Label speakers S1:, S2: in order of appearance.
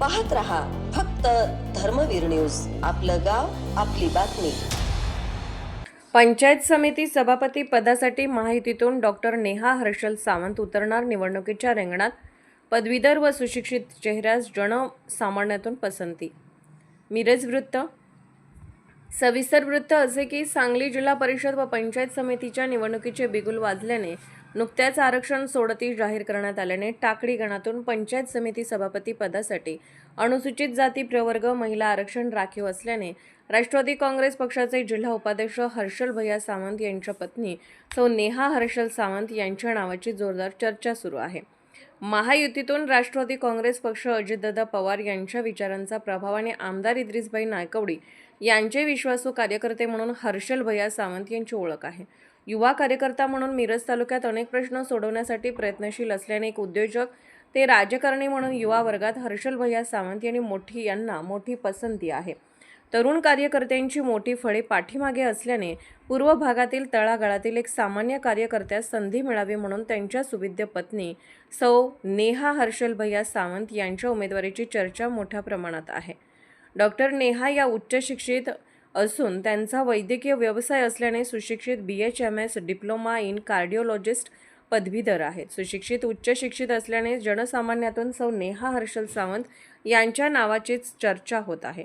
S1: पाहत रहा फक्त धर्मवीर न्यूज. आपलं गाव आपली बातमी.
S2: पंचायत समिती सभापती पदासाठी माहितीतून डॉक्टर नेहा हर्षल सावंत उतरणार निवडणुकीच्या रिंगणात. पदवीधर व सुशिक्षित चेहऱ्यास जनसामान्यातून पसंती. मिरज वृत्त सविस्तर वृत्त असे की सांगली जिल्हा परिषद व पंचायत समितीच्या निवडणुकीचे बिगुल वाजल्याने नुकत्याच आरक्षण सोडती जाहीर करण्यात आल्याने टाकडी गणातून पंचायत समिती सभापती पदासाठी अनुसूचित जाती प्रवर्ग महिला आरक्षण राखीव असल्याने राष्ट्रवादी काँग्रेस पक्षाचे जिल्हा उपाध्यक्ष हर्षल भैया सावंत यांच्या पत्नी सौ नेहा हर्षल सावंत यांच्या नावाची जोरदार चर्चा सुरू आहे. महायुतीतून राष्ट्रवादी काँग्रेस पक्ष अजितदादा पवार यांच्या विचारांचा प्रभाव आणि आमदार इद्रिसभाई नायकवडी यांचे विश्वासू कार्यकर्ते म्हणून हर्षल भैया सावंत यांची ओळख आहे. युवा कार्यकर्ता म्हणून मिरज तालुक्यात अनेक प्रश्न सोडवण्यासाठी प्रयत्नशील असल्याने एक उद्योजक ते राजकारणी म्हणून युवा वर्गात हर्षल भैया सावंत यांनी मोठी यांना मोठी पसंती आहे. तरुण कार्यकर्त्यांची मोठी फळे पाठीमागे असल्याने पूर्व भागातील तळागाळातील एक सामान्य कार्यकर्त्यास संधी मिळावी म्हणून त्यांच्या सुविद्य पत्नी सौ नेहा हर्षल भैया सावंत यांच्या उमेदवारीची चर्चा मोठ्या प्रमाणात आहे. डॉक्टर नेहा या उच्च शिक्षित असून त्यांचा वैद्यकीय व्यवसाय असल्याने सुशिक्षित B H M S diploma in cardiologist पदवीधर आहेत. सुशिक्षित उच्च शिक्षित असल्याने जनसामान्यातून सौ नेहा हर्षल सावंत यांच्या नावाचीच चर्चा होत आहे.